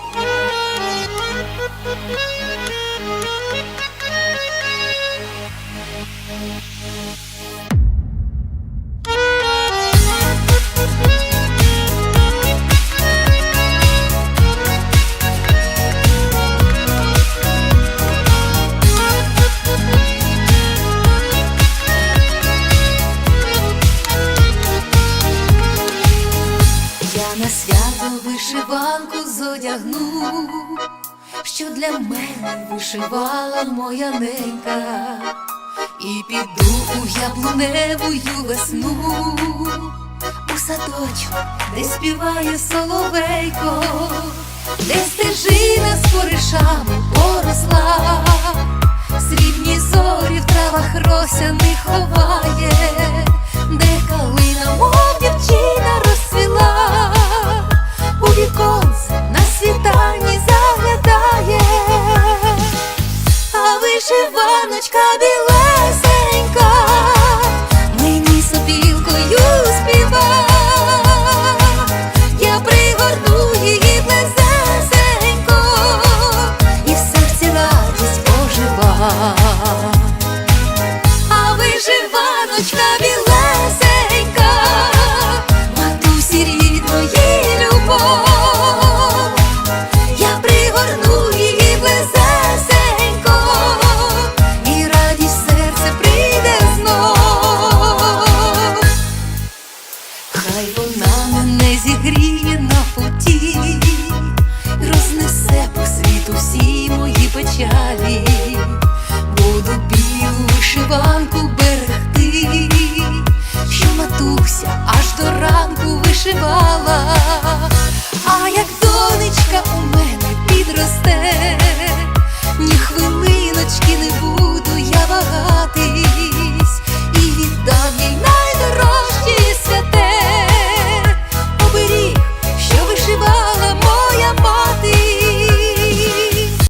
Thank you. вишиванку зодягну, що для мене вишивала моя ненька, і піду у яблуневую весну, у садочку, де співає соловейко, де стежина з коришами поросла, срібні зорі в травах росяних ховає. вишиваночка білесенька